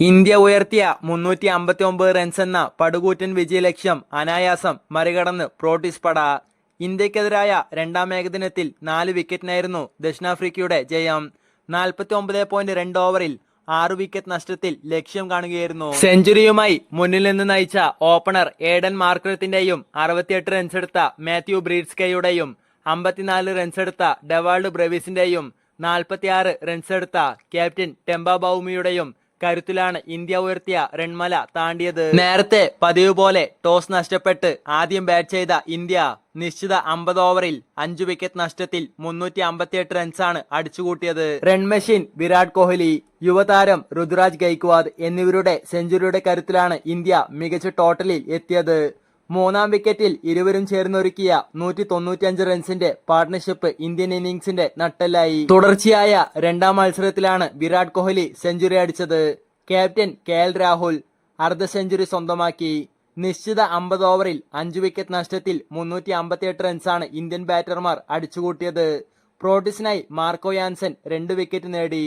India ഉയർത്തിയ മുന്നൂറ്റി അമ്പത്തി ഒമ്പത് റൺസ് എന്ന പടുകൂറ്റൻ വിജയലക്ഷ്യം അനായാസം മറികടന്ന് പ്രോട്ടീസ് പട ഇന്ത്യക്കെതിരായ രണ്ടാം ഏകദിനത്തിൽ നാല് വിക്കറ്റിനായിരുന്നു ദക്ഷിണാഫ്രിക്കയുടെ ജയം. നാൽപ്പത്തി ഒമ്പത് പോയിന്റ് രണ്ട് ഓവറിൽ ആറ് വിക്കറ്റ് നഷ്ടത്തിൽ ലക്ഷ്യം കാണുകയായിരുന്നു. സെഞ്ചുറിയുമായി മുന്നിൽ നിന്ന് നയിച്ച ഓപ്പണർ ഏഡൻ മാർക്കറത്തിന്റെയും അറുപത്തിയെട്ട് റൺസ് എടുത്ത മാത്യു ബ്രീഡ്സ്കയുടെയും അമ്പത്തിനാല് റൺസ് എടുത്ത ഡെവാൾഡ് ബ്രവീസിന്റെയും നാൽപ്പത്തിയാറ് റൺസ് എടുത്ത ക്യാപ്റ്റൻ ടെമ്പ ബൗമിയുടെയും കരുത്തിലാണ് ഇന്ത്യ ഉയർത്തിയ റൺമല താണ്ടിയത്. നേരത്തെ പതിവ് പോലെ ടോസ് നഷ്ടപ്പെട്ട് ആദ്യം ബാറ്റ് ചെയ്ത ഇന്ത്യ നിശ്ചിത അമ്പത് ഓവറിൽ അഞ്ചു വിക്കറ്റ് നഷ്ടത്തിൽ മുന്നൂറ്റി അമ്പത്തിയെട്ട് റൺസാണ് അടിച്ചുകൂട്ടിയത്. റൺ മെഷീൻ വിരാട് കോഹ്ലി യുവതാരം ഋതുരാജ് ഗൈക്വാദ് എന്നിവരുടെ സെഞ്ചുറിയുടെ കരുത്തിലാണ് ഇന്ത്യ മികച്ച ടോട്ടലിൽ എത്തിയത്. മൂന്നാം വിക്കറ്റിൽ ഇരുവരും ചേർന്നൊരുക്കിയ നൂറ്റി തൊണ്ണൂറ്റിയഞ്ച് റൺസിന്റെ പാർട്ണർഷിപ്പ് ഇന്ത്യൻ ഇന്നിംഗ്സിന്റെ നട്ടലായി തുടർച്ചയായ രണ്ടാം മത്സരത്തിലാണ് വിരാട് കോഹ്ലി സെഞ്ചുറി അടിച്ചത്. ക്യാപ്റ്റൻ കെ എൽ രാഹുൽ അർദ്ധ സെഞ്ചുറി സ്വന്തമാക്കി. നിശ്ചിത അമ്പത് ഓവറിൽ അഞ്ച് വിക്കറ്റ് നഷ്ടത്തിൽ മുന്നൂറ്റി അമ്പത്തിയെട്ട് റൺസാണ് ഇന്ത്യൻ ബാറ്റർമാർ അടിച്ചുകൂട്ടിയത്. പ്രോട്ടീസിനായി മാർക്കോ യാൻസൻ രണ്ട് വിക്കറ്റ് നേടി.